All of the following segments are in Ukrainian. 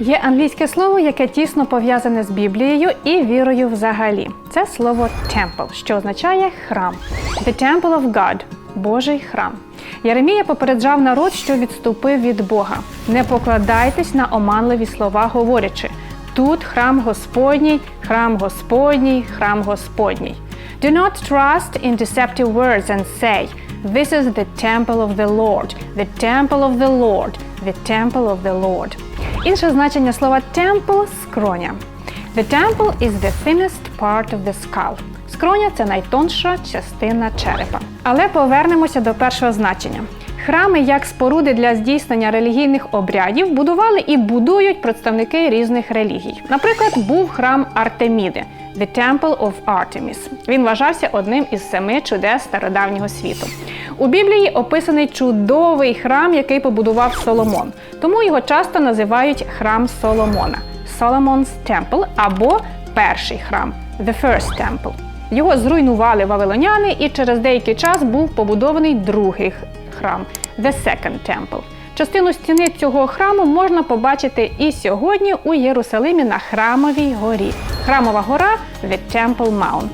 Є англійське слово, яке тісно пов'язане з Біблією і вірою взагалі. Це слово temple, що означає храм. The temple of God – Божий храм. Єремія попереджав народ, що відступив від Бога. Не покладайтесь на оманливі слова, говорячи: тут храм Господній, храм Господній, храм Господній. Do not trust in deceptive words and say, This is the temple of the Lord, the temple of the Lord, the temple of the Lord. Інше значення слова temple – скроня. The temple is the thinnest part of the skull. Скроня це найтонша частина черепа. Але повернемося до першого значення. Храми як споруди для здійснення релігійних обрядів будували і будують представники різних релігій. Наприклад, був храм Артеміди The Temple of Artemis. Він вважався одним із семи чудес стародавнього світу. У Біблії описаний чудовий храм, який побудував Соломон. Тому його часто називають храм Соломона Solomon's Temple або перший храм The First Temple. Його зруйнували вавилоняни, і через деякий час був побудований другий храм The Second Temple. Частину стіни цього храму можна побачити і сьогодні у Єрусалимі на Храмовій горі. Храмова гора The Temple Mount.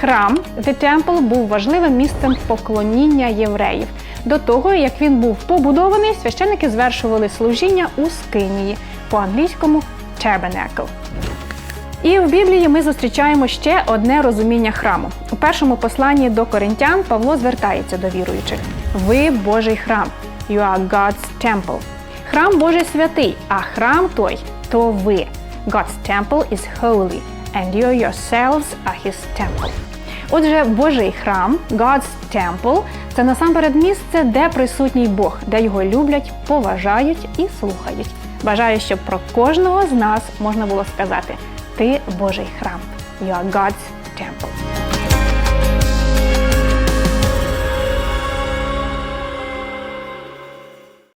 Храм The Temple був важливим місцем поклоніння євреїв. До того, як він був побудований, священники звершували служіння у скинії, по-англійському Tabernacle. І в Біблії ми зустрічаємо ще одне розуміння храму. У першому посланні до коринтян Павло звертається до віруючих: Ви Божий храм, you are God's temple. Храм Божий святий, а храм той то ви. God's temple is holy, and you yourselves are his temple. Отже, Божий храм, God's temple – це насамперед місце, де присутній Бог, де його люблять, поважають і слухають. Бажаю, щоб про кожного з нас можна було сказати: Ти Божий храм. You are God's temple.